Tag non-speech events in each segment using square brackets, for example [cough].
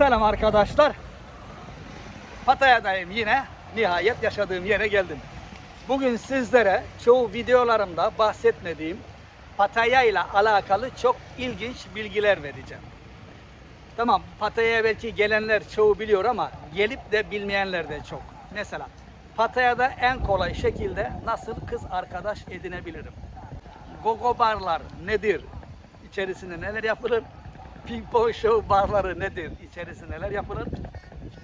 Selam arkadaşlar. Pataya'dayım yine. Nihayet yaşadığım yere geldim. Bugün sizlere çoğu videolarımda bahsetmediğim Pataya ile alakalı çok ilginç bilgiler vereceğim. Tamam Pataya'ya belki gelenler çoğu biliyor ama gelip de bilmeyenler de çok. Mesela Pataya'da en kolay şekilde nasıl kız arkadaş edinebilirim? Gogo barlar nedir? İçerisinde neler yapılır? Ping pong show barları nedir? İçerisinde neler yapılır?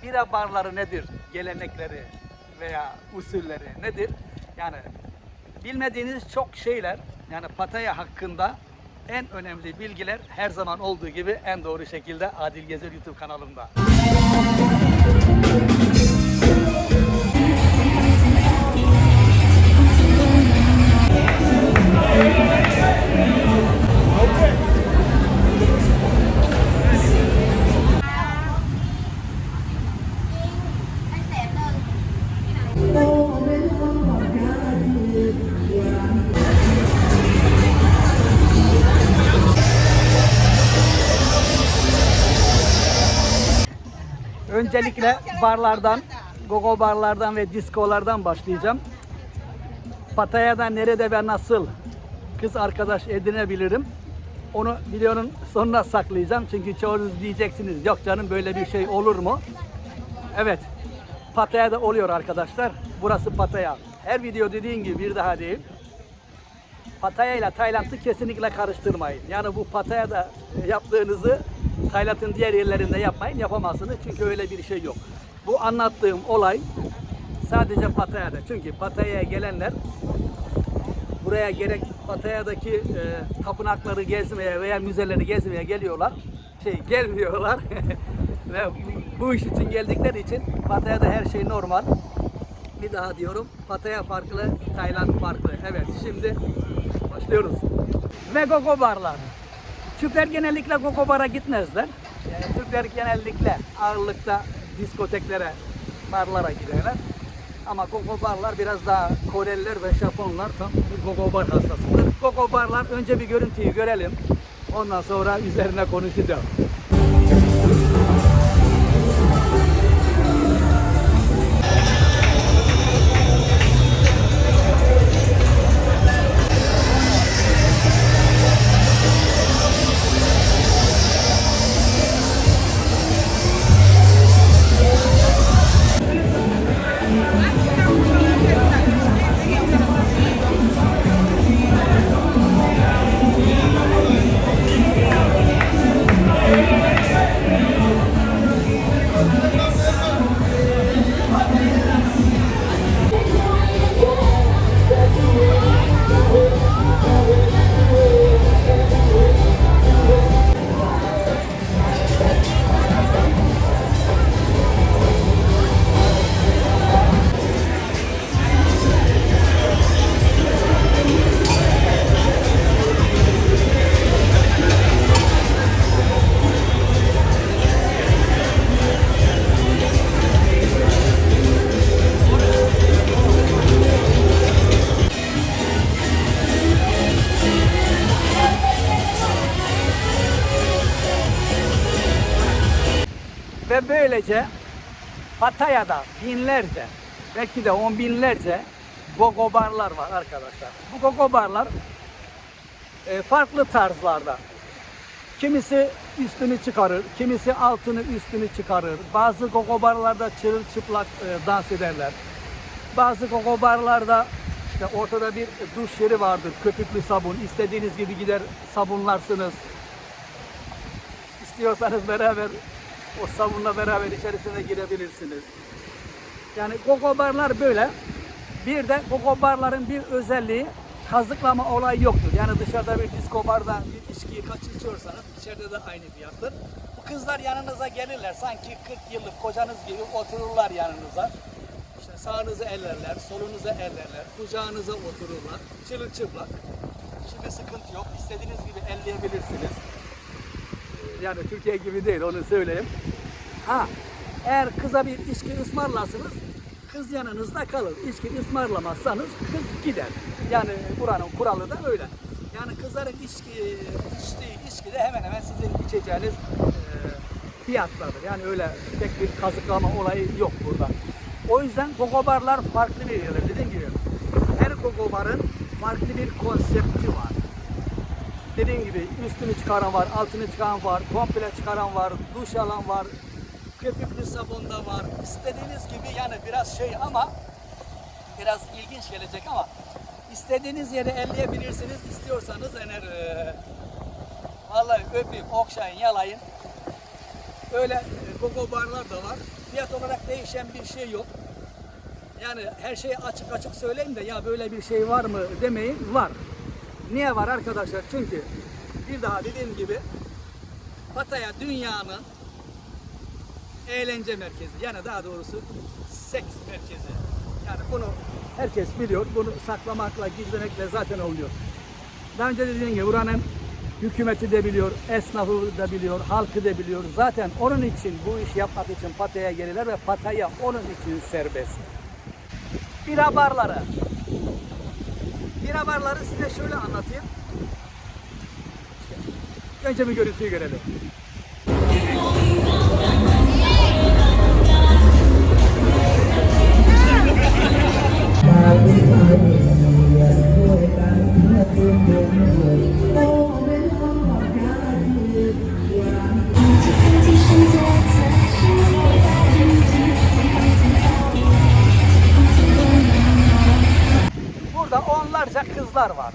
Bira barları nedir? Gelenekleri veya usulleri nedir? Yani bilmediğiniz çok şeyler yani Pataya hakkında en önemli bilgiler her zaman olduğu gibi en doğru şekilde Adil Gezer YouTube kanalımda. Öncelikle barlardan, gogo barlardan ve diskolardan başlayacağım. Pataya'da nerede ve nasıl kız arkadaş edinebilirim? Onu videonun sonuna saklayacağım. Çünkü çoğunuz diyeceksiniz yok canım böyle bir şey olur mu? Evet. Pataya'da oluyor arkadaşlar. Burası Pataya. Her video dediğim gibi bir daha değil. Pataya ile Tayland'ı kesinlikle karıştırmayın. Yani bu Pataya'da yaptığınızı Tayland'ın diğer yerlerinde yapmayın, yapamazsınız. Çünkü öyle bir şey yok. Bu anlattığım olay sadece Pataya'da. Çünkü Pataya'ya gelenler buraya gerek Pataya'daki e, tapınakları gezmeye veya müzeleri gezmeye geliyorlar. Şey gelmiyorlar. [laughs] Ve bu iş için geldikleri için Pataya'da her şey normal. Bir daha diyorum. Pataya farklı, Tayland farklı. Evet şimdi başlıyoruz. Ve gogo barlar. Türkler genellikle gogo bara gitmezler. Yani Türkler genellikle ağırlıkta diskoteklere, barlara giderler. Ama gogo barlar biraz daha Koreliler ve Japonlar tam bir gogo bar hastasıdır. Barlar önce bir görüntüyü görelim. Ondan sonra üzerine konuşacağım. Böylece Pataya'da binlerce, belki de on binlerce gogo barlar var arkadaşlar. Bu gogo barlar e, farklı tarzlarda. Kimisi üstünü çıkarır, kimisi altını üstünü çıkarır. Bazı gogo barlarda çırılçıplak e, dans ederler. Bazı gogo barlarda işte ortada bir duş yeri vardır, köpüklü sabun. İstediğiniz gibi gider sabunlarsınız. İstiyorsanız beraber o sabunla beraber içerisine girebilirsiniz. Yani gogo barlar böyle. Bir de gogo barların bir özelliği kazıklama olayı yoktur. Yani dışarıda bir disco barda bir içkiyi kaç içiyorsanız içeride de aynı fiyattır. Bu kızlar yanınıza gelirler. Sanki 40 yıllık kocanız gibi otururlar yanınıza. İşte sağınızı ellerler, solunuzu ellerler, kucağınıza otururlar. Çırılçıplak. Şimdi sıkıntı yok. İstediğiniz gibi elleyebilirsiniz. Yani Türkiye gibi değil onu söyleyeyim. Ha eğer kıza bir içki ısmarlarsınız kız yanınızda kalır. İçki ısmarlamazsanız kız gider. Yani buranın kuralı da öyle. Yani kızların içki, içtiği içki de hemen hemen sizin içeceğiniz e, fiyatlardır. Yani öyle pek bir kazıklama olayı yok burada. O yüzden gogo barlar farklı bir yerler. Dediğim gibi her gogo barın farklı bir konsepti var. Dediğim gibi üstünü çıkaran var, altını çıkaran var, komple çıkaran var, duş alan var, köpüklü sabun da var. İstediğiniz gibi yani biraz şey ama biraz ilginç gelecek ama istediğiniz yere elleyebilirsiniz. İstiyorsanız eğer e, vallahi öpeyim, okşayın, yalayın. Öyle e, gogo barlar da var. Fiyat olarak değişen bir şey yok. Yani her şeyi açık açık söyleyeyim de ya böyle bir şey var mı demeyin. Var. Niye var arkadaşlar? Çünkü bir daha dediğim gibi Pattaya dünyanın eğlence merkezi. Yani daha doğrusu seks merkezi. Yani bunu herkes biliyor. Bunu saklamakla, gizlemekle zaten oluyor. Daha önce dediğim gibi buranın hükümeti de biliyor, esnafı da biliyor, halkı da biliyor. Zaten onun için bu işi yapmak için Pattaya'ya gelirler ve Pattaya onun için serbest. Bira barları. Bira barları size şöyle anlatayım. Önce bir görüntüyü görelim. Burada kızlar var.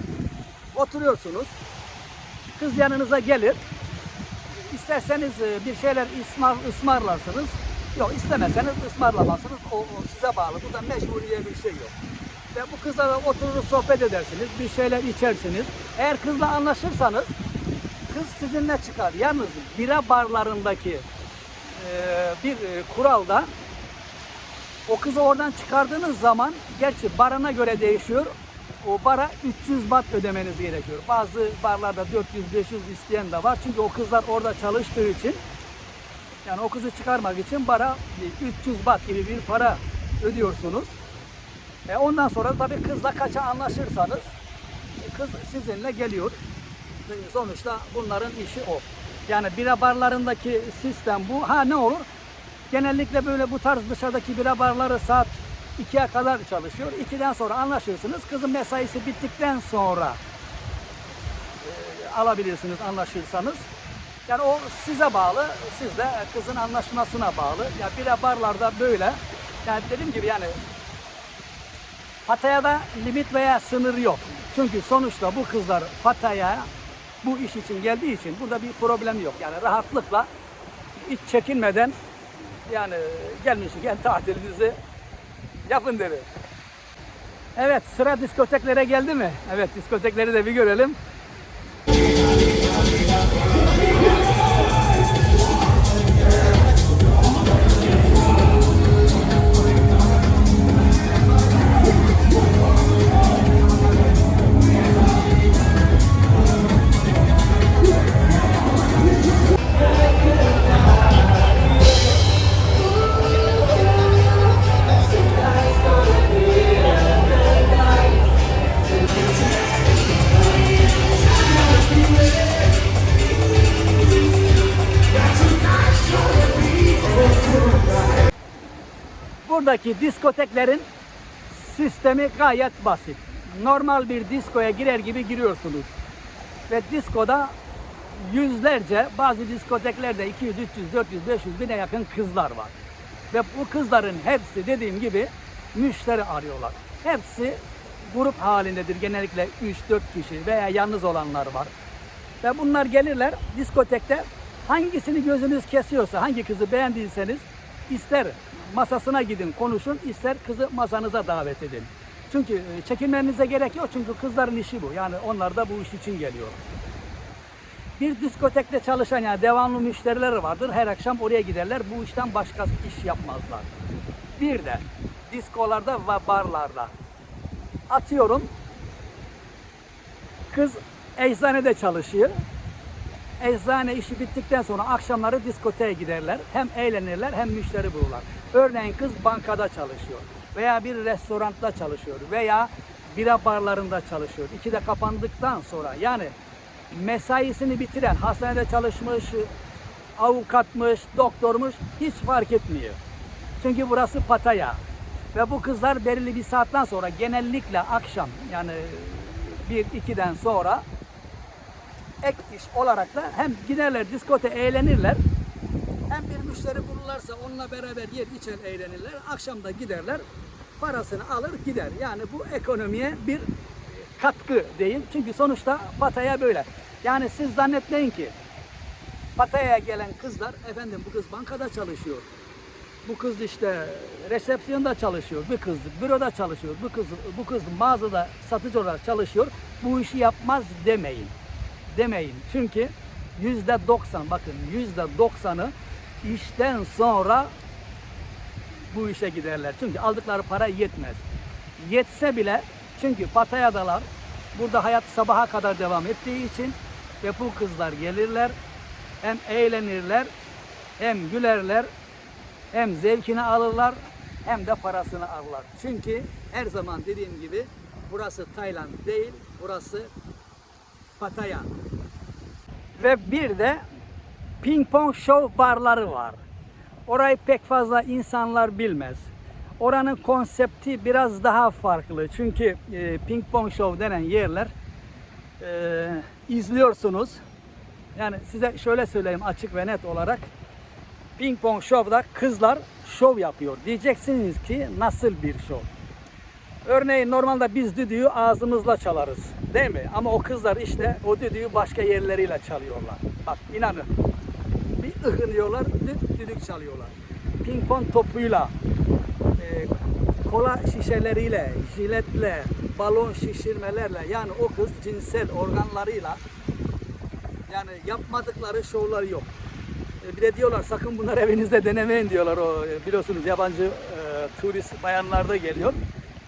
Oturuyorsunuz. Kız yanınıza gelir. İsterseniz e, bir şeyler ısmar, ısmarlarsınız. Yok istemezseniz ısmarlamazsınız. O, o size bağlı. Burada mecburiye bir şey yok. Ve bu kızla oturur sohbet edersiniz. Bir şeyler içersiniz. Eğer kızla anlaşırsanız kız sizinle çıkar. Yalnız bira barlarındaki e, bir e, kural da o kızı oradan çıkardığınız zaman gerçi barına göre değişiyor. O bara 300 bat ödemeniz gerekiyor. Bazı barlarda 400-500 isteyen de var. Çünkü o kızlar orada çalıştığı için yani o kızı çıkarmak için bara 300 bat gibi bir para ödüyorsunuz. E ondan sonra tabii kızla kaça anlaşırsanız e, kız sizinle geliyor. E, Sonuçta bunların işi o. Yani bira barlarındaki sistem bu. Ha ne olur? Genellikle böyle bu tarz dışarıdaki bira barları saat 2'ye kadar çalışıyor. 2'den sonra anlaşırsınız. Kızın mesaisi bittikten sonra e, alabilirsiniz anlaşırsanız. Yani o size bağlı, siz de kızın anlaşmasına bağlı. Ya bira barlarda böyle. Yani dediğim gibi yani Pataya'da limit veya sınır yok. Çünkü sonuçta bu kızlar Pataya'ya bu iş için geldiği için burada bir problem yok. Yani rahatlıkla hiç çekinmeden yani gelmişken tatilinizi yapın dedi. Evet sıra diskoteklere geldi mi? Evet diskotekleri de bir görelim. Buradaki diskoteklerin sistemi gayet basit. Normal bir diskoya girer gibi giriyorsunuz. Ve diskoda yüzlerce, bazı diskoteklerde 200, 300, 400, 500 bine yakın kızlar var. Ve bu kızların hepsi dediğim gibi müşteri arıyorlar. Hepsi grup halindedir. Genellikle 3-4 kişi veya yalnız olanlar var. Ve bunlar gelirler diskotekte hangisini gözünüz kesiyorsa, hangi kızı beğendiyseniz ister masasına gidin konuşun, ister kızı masanıza davet edin. Çünkü e, çekinmenize gerek yok çünkü kızların işi bu. Yani onlar da bu iş için geliyor. Bir diskotekte çalışan yani devamlı müşterileri vardır. Her akşam oraya giderler. Bu işten başka iş yapmazlar. Bir de diskolarda ve barlarda atıyorum kız eczanede çalışıyor. Eczane işi bittikten sonra akşamları diskoteye giderler. Hem eğlenirler hem müşteri bulurlar. Örneğin kız bankada çalışıyor veya bir restoranda çalışıyor veya bira barlarında çalışıyor. İki de kapandıktan sonra yani mesaisini bitiren, hastanede çalışmış, avukatmış, doktormuş hiç fark etmiyor. Çünkü burası Pataya. Ve bu kızlar belirli bir saatten sonra genellikle akşam yani 1-2'den sonra ek iş olarak da hem giderler diskote eğlenirler hem bir müşteri bulurlarsa onunla beraber yer içer eğlenirler. Akşam da giderler parasını alır gider. Yani bu ekonomiye bir katkı diyeyim. Çünkü sonuçta Pataya böyle. Yani siz zannetmeyin ki Pataya'ya gelen kızlar efendim bu kız bankada çalışıyor. Bu kız işte resepsiyonda çalışıyor. Bu kız büroda çalışıyor. Bu kız bu kız mağazada satıcı olarak çalışıyor. Bu işi yapmaz demeyin. Demeyin. Çünkü yüzde doksan bakın yüzde doksanı işten sonra bu işe giderler. Çünkü aldıkları para yetmez. Yetse bile çünkü Pataya'dalar burada hayat sabaha kadar devam ettiği için ve bu kızlar gelirler hem eğlenirler hem gülerler hem zevkini alırlar hem de parasını alırlar. Çünkü her zaman dediğim gibi burası Tayland değil, burası Pattaya. Ve bir de ping pong show barları var. Orayı pek fazla insanlar bilmez. Oranın konsepti biraz daha farklı. Çünkü e, ping pong show denen yerler e, izliyorsunuz. Yani size şöyle söyleyeyim açık ve net olarak. Ping pong şovda kızlar şov yapıyor. Diyeceksiniz ki nasıl bir şov? Örneğin normalde biz düdüğü ağzımızla çalarız. Değil mi? Ama o kızlar işte o düdüğü başka yerleriyle çalıyorlar. Bak inanın. Ihınıyorlar, dü- düdük çalıyorlar. Ping pong topuyla, e, kola şişeleriyle, jiletle, balon şişirmelerle yani o kız cinsel organlarıyla yani yapmadıkları şovlar yok. E, Bir de diyorlar sakın bunları evinizde denemeyin diyorlar o e, biliyorsunuz yabancı e, turist bayanlarda geliyor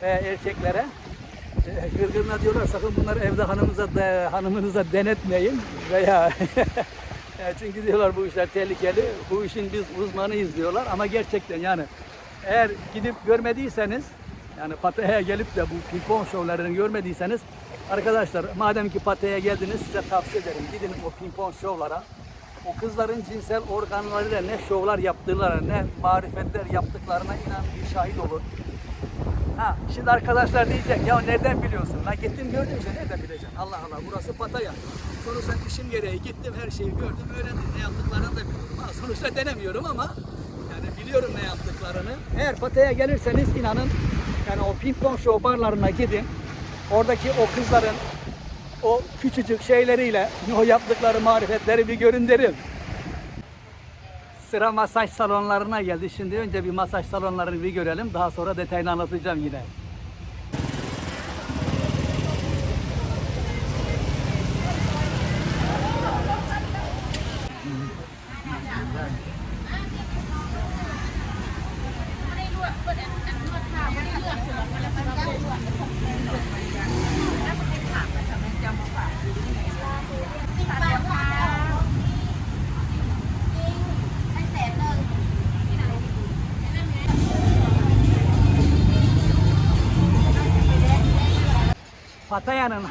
ve erkeklere. E, diyorlar sakın bunları evde hanımınıza de, hanımınıza denetmeyin veya [laughs] E, çünkü diyorlar bu işler tehlikeli. Bu işin biz uzmanıyız diyorlar ama gerçekten yani eğer gidip görmediyseniz yani Pattaya'ya gelip de bu ping pong şovlarını görmediyseniz arkadaşlar madem ki Pattaya'ya geldiniz size tavsiye ederim. Gidin o ping pong şovlara. O kızların cinsel organlarıyla ne şovlar yaptıklarına, ne marifetler yaptıklarına inan bir şahit olun. Ha, şimdi arkadaşlar diyecek ya nereden biliyorsun? La gittim gördüm işte nereden bileceksin? Allah Allah burası Pataya. Sonuçta işim gereği gittim her şeyi gördüm öğrendim. Ne yaptıklarını da biliyorum. Ha, sonuçta denemiyorum ama yani biliyorum ne yaptıklarını. Eğer Pataya gelirseniz inanın yani o ping pong show barlarına gidin. Oradaki o kızların o küçücük şeyleriyle o yaptıkları marifetleri bir görün derim. Sıra masaj salonlarına geldi. Şimdi önce bir masaj salonlarını bir görelim. Daha sonra detayını anlatacağım yine.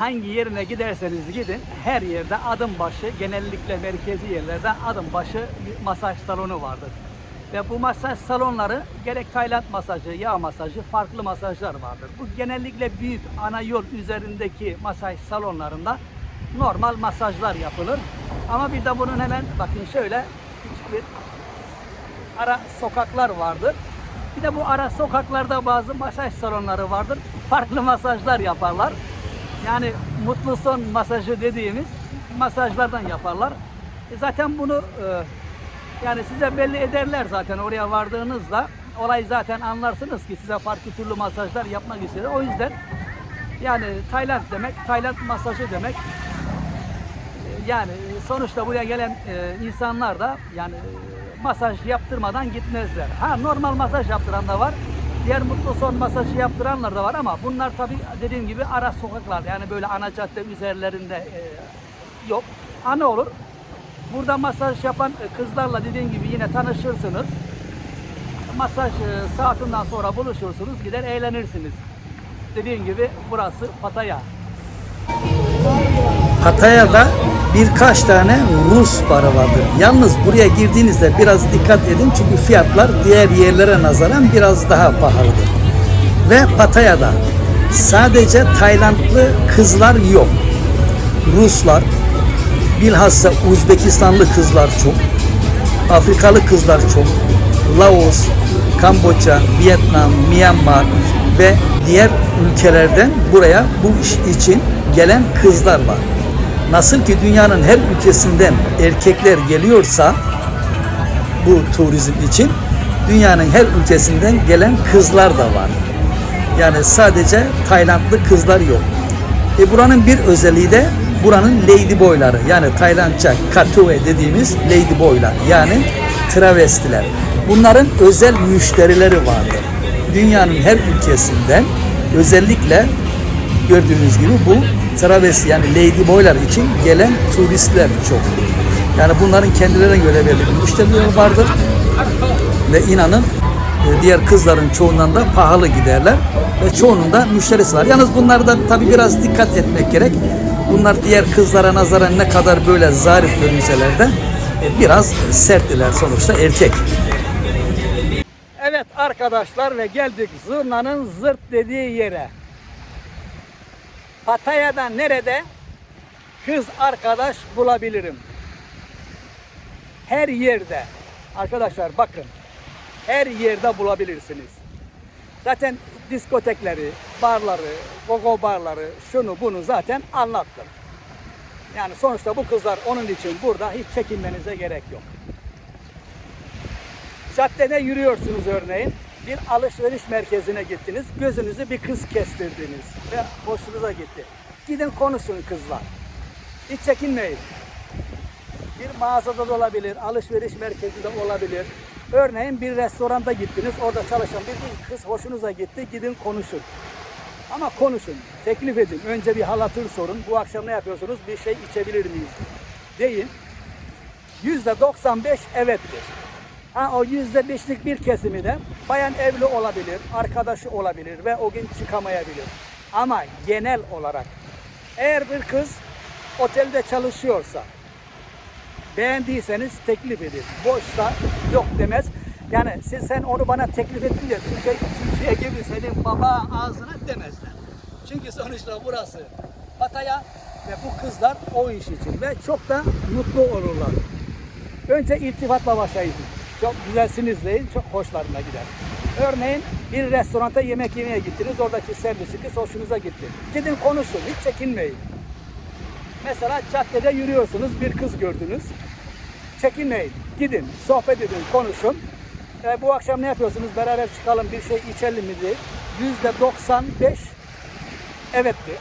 Hangi yerine giderseniz gidin her yerde adım başı genellikle merkezi yerlerde adım başı bir masaj salonu vardır. Ve bu masaj salonları gerek Tayland masajı, yağ masajı, farklı masajlar vardır. Bu genellikle büyük ana yol üzerindeki masaj salonlarında normal masajlar yapılır. Ama bir de bunun hemen bakın şöyle küçük bir ara sokaklar vardır. Bir de bu ara sokaklarda bazı masaj salonları vardır. Farklı masajlar yaparlar. Yani mutlu son masajı dediğimiz masajlardan yaparlar. E zaten bunu e, yani size belli ederler zaten oraya vardığınızda olay zaten anlarsınız ki size farklı türlü masajlar yapmak istiyor. O yüzden yani Tayland demek, Tayland masajı demek. E, Yani sonuçta buraya gelen e, insanlar da yani e, masaj yaptırmadan gitmezler. Ha normal masaj yaptıran da var. Diğer mutlu son masajı yaptıranlar da var ama bunlar tabii dediğim gibi ara sokaklarda yani böyle ana cadde üzerlerinde e, yok. Ha ne olur? Burada masaj yapan e, kızlarla dediğim gibi yine tanışırsınız. Masaj e, saatinden sonra buluşursunuz, gider eğlenirsiniz. Dediğim gibi burası Pataya. Pattaya'da birkaç tane Rus barı vardır. Yalnız buraya girdiğinizde biraz dikkat edin çünkü fiyatlar diğer yerlere nazaran biraz daha pahalıdır. Ve Pattaya'da sadece Taylandlı kızlar yok. Ruslar, bilhassa Uzbekistanlı kızlar çok, Afrikalı kızlar çok, Laos, Kamboçya, Vietnam, Myanmar ve diğer ülkelerden buraya bu iş için gelen kızlar var. Nasıl ki dünyanın her ülkesinden erkekler geliyorsa bu turizm için dünyanın her ülkesinden gelen kızlar da var. Yani sadece Taylandlı kızlar yok. E buranın bir özelliği de buranın ladyboyları yani Taylandca katue dediğimiz ladyboylar yani travestiler. Bunların özel müşterileri vardır. Dünyanın her ülkesinden özellikle gördüğünüz gibi bu travesti yani ladyboylar için gelen turistler çok. Yani bunların kendilerine göre belli bir müşterileri vardır ve inanın e, diğer kızların çoğundan da pahalı giderler ve çoğunun da müşterisi var. Yalnız bunlarda tabi biraz dikkat etmek gerek. Bunlar diğer kızlara nazaran ne kadar böyle zarif görünseler de e, biraz serttiler sonuçta erkek. Evet arkadaşlar ve geldik zurnanın zırt dediği yere. Pataya'da nerede kız arkadaş bulabilirim? Her yerde. Arkadaşlar bakın. Her yerde bulabilirsiniz. Zaten diskotekleri, barları, gogo barları, şunu bunu zaten anlattım. Yani sonuçta bu kızlar onun için burada hiç çekinmenize gerek yok. Caddede yürüyorsunuz örneğin. Bir alışveriş merkezine gittiniz. Gözünüzü bir kız kestirdiniz. Ve hoşunuza gitti. Gidin konuşun kızlar. Hiç çekinmeyin. Bir mağazada da olabilir, alışveriş merkezinde olabilir. Örneğin bir restoranda gittiniz, orada çalışan bir, kız hoşunuza gitti, gidin konuşun. Ama konuşun, teklif edin. Önce bir hal hatır sorun. Bu akşam ne yapıyorsunuz? Bir şey içebilir miyiz? Deyin. Yüzde 95 evettir. O yüzde beşlik bir kesimi de bayan evli olabilir, arkadaşı olabilir ve o gün çıkamayabilir. Ama genel olarak eğer bir kız otelde çalışıyorsa beğendiyseniz teklif edin. Boşsa yok demez. Yani siz sen onu bana teklif ettin ya Türkiye, Türkiye gibi senin baba ağzına demezler. Çünkü sonuçta burası Pattaya ve bu kızlar o iş için ve çok da mutlu olurlar. Önce iltifatla başlayın. Çok güzelsiniz deyin, çok hoşlarına gider. Örneğin bir restoranta yemek yemeye gittiniz, oradaki servisi kız hoşunuza gitti. Gidin konuşun, hiç çekinmeyin. Mesela caddede yürüyorsunuz, bir kız gördünüz. Çekinmeyin, gidin, sohbet edin, konuşun. E, bu akşam ne yapıyorsunuz? Beraber çıkalım, bir şey içelim mi diye. Yüzde 95 evetti.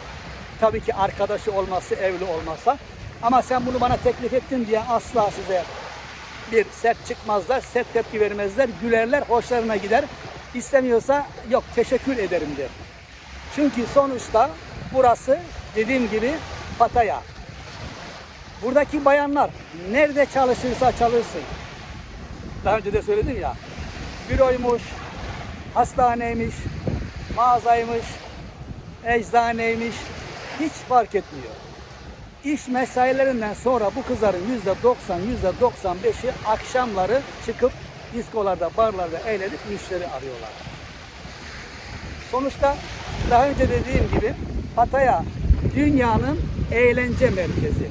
Tabii ki arkadaşı olması, evli olmasa. Ama sen bunu bana teklif ettin diye asla size bir sert çıkmazlar, sert tepki vermezler, gülerler, hoşlarına gider. İstemiyorsa yok teşekkür ederim der. Çünkü sonuçta burası dediğim gibi Pataya. Buradaki bayanlar nerede çalışırsa çalışsın. Daha önce de söyledim ya. Büroymuş, hastaneymiş, mağazaymış, eczaneymiş hiç fark etmiyor. İş mesailerinden sonra bu kızların yüzde 90, yüzde 95'i akşamları çıkıp diskolarda, barlarda eğlenip müşteri arıyorlar. Sonuçta daha önce dediğim gibi Pattaya dünyanın eğlence merkezi.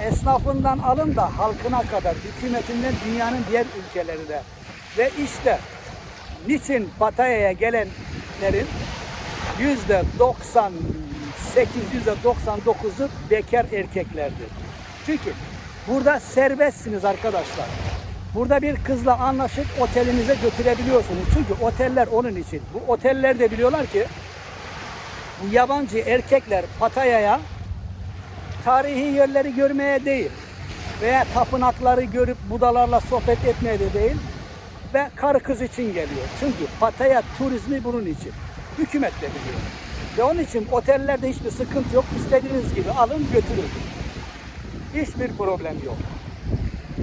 Esnafından alın da halkına kadar, hükümetinden dünyanın diğer ülkelerinde. Ve işte niçin Pattaya'ya gelenlerin yüzde 98, yüzde 99'u bekar erkeklerdir. Çünkü burada serbestsiniz arkadaşlar. Burada bir kızla anlaşıp otelinize götürebiliyorsunuz. Çünkü oteller onun için. Bu oteller de biliyorlar ki bu yabancı erkekler Pataya'ya tarihi yerleri görmeye değil veya tapınakları görüp budalarla sohbet etmeye de değil ve karı kız için geliyor. Çünkü Pattaya turizmi bunun için. Hükümet de biliyor. Ve onun için otellerde hiçbir sıkıntı yok. İstediğiniz gibi alın götürün. Hiçbir problem yok.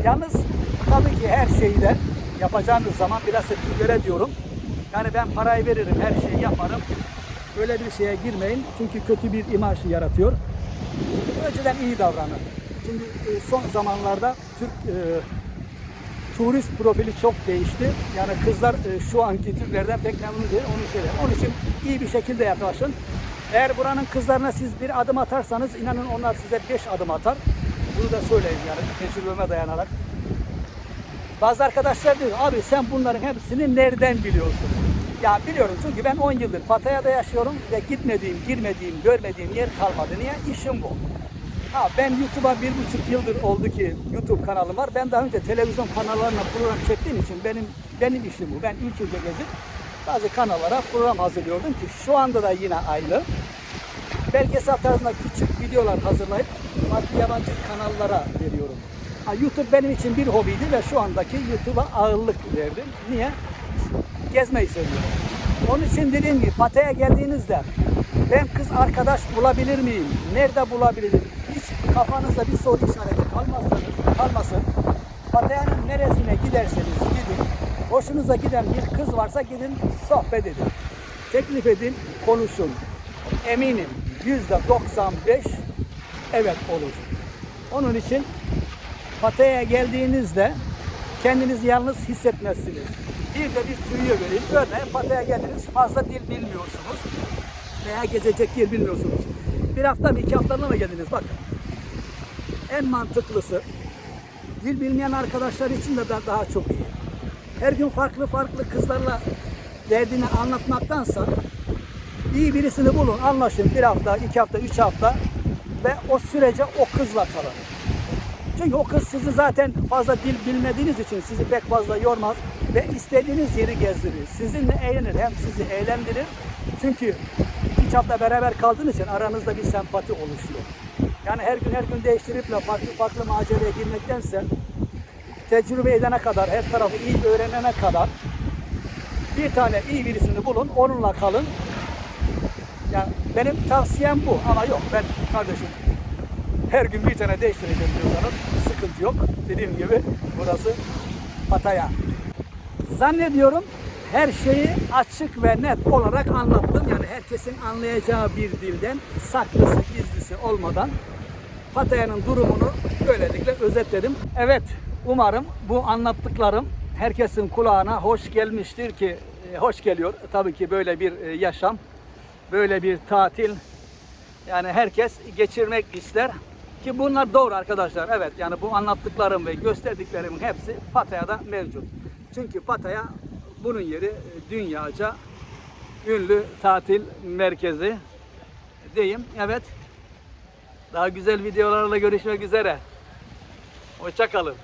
Yalnız tabii ki her şeyi de yapacağınız zaman biraz da Türklere diyorum. Yani ben parayı veririm, her şeyi yaparım. Öyle bir şeye girmeyin. Çünkü kötü bir imaj yaratıyor. önceden iyi davranır. Şimdi e, son zamanlarda Türk e, turist profili çok değişti. Yani kızlar e, şu anki Türklerden pek memnun değil. Onu söylerim. Onun için iyi bir şekilde yaklaşın. Eğer buranın kızlarına siz bir adım atarsanız inanın onlar size beş adım atar. Bunu da söyleyeyim yani tecrübeme dayanarak. Bazı arkadaşlar diyor abi sen bunların hepsini nereden biliyorsun? Ya biliyorum çünkü ben 10 yıldır Pataya'da yaşıyorum ve gitmediğim, girmediğim, görmediğim yer kalmadı. Niye? İşim bu. Ha ben YouTube'a bir buçuk yıldır oldu ki YouTube kanalım var. Ben daha önce televizyon kanallarına program çektiğim için benim benim işim bu. Ben ülke gezip bazı kanallara program hazırlıyordum ki şu anda da yine aynı. Belgesel tarzında küçük videolar hazırlayıp farklı yabancı kanallara veriyorum. Ha, YouTube benim için bir hobiydi ve şu andaki YouTube'a ağırlık verdim. Niye? Gezmeyi seviyorum. Onun için dediğim gibi Pattaya'ya geldiğinizde ben kız arkadaş bulabilir miyim? Nerede bulabilirim? Kafanızda bir soru işareti kalmazsanız, kalmasın. Pattaya'nın neresine giderseniz gidin. Hoşunuza giden bir kız varsa gidin sohbet edin. Teklif edin, konuşun. Eminim yüzde 95 evet olur. Onun için Pattaya'ya geldiğinizde kendinizi yalnız hissetmezsiniz. Bir de bir tüyo vereyim. Örneğin Pattaya'ya geldiniz fazla dil bilmiyorsunuz veya gezecek yer bilmiyorsunuz. Bir hafta mı iki haftalığına mı geldiniz? Bakın en mantıklısı dil bilmeyen arkadaşlar için de da- daha çok iyi. Her gün farklı farklı kızlarla derdini anlatmaktansa iyi birisini bulun, anlaşın bir hafta, iki hafta, üç hafta ve o sürece o kızla kalın. Çünkü o kız sizi zaten fazla dil bilmediğiniz için sizi pek fazla yormaz ve istediğiniz yeri gezdirir. Sizinle eğlenir hem sizi eğlendirir. Çünkü üç hafta beraber kaldığınız için aranızda bir sempati oluşuyor. Yani her gün her gün değiştirip de farklı farklı maceraya girmektense tecrübe edene kadar, her tarafı iyi öğrenene kadar bir tane iyi birisini bulun, onunla kalın. Yani benim tavsiyem bu ama yok ben kardeşim her gün bir tane değiştireceğim diyorsanız sıkıntı yok. Dediğim gibi burası Pattaya. Zannediyorum her şeyi açık ve net olarak anlattım. Yani herkesin anlayacağı bir dilden saklısı gizlisi olmadan Pattaya'nın durumunu böylelikle özetledim. Evet umarım bu anlattıklarım herkesin kulağına hoş gelmiştir ki e, hoş geliyor. Tabii ki böyle bir e, yaşam, böyle bir tatil yani herkes geçirmek ister ki bunlar doğru arkadaşlar. Evet yani bu anlattıklarım ve gösterdiklerimin hepsi Pattaya'da mevcut. Çünkü Pattaya bunun yeri e, dünyaca ünlü tatil merkezi diyeyim. Evet. Daha güzel videolarla görüşmek üzere. Hoşçakalın.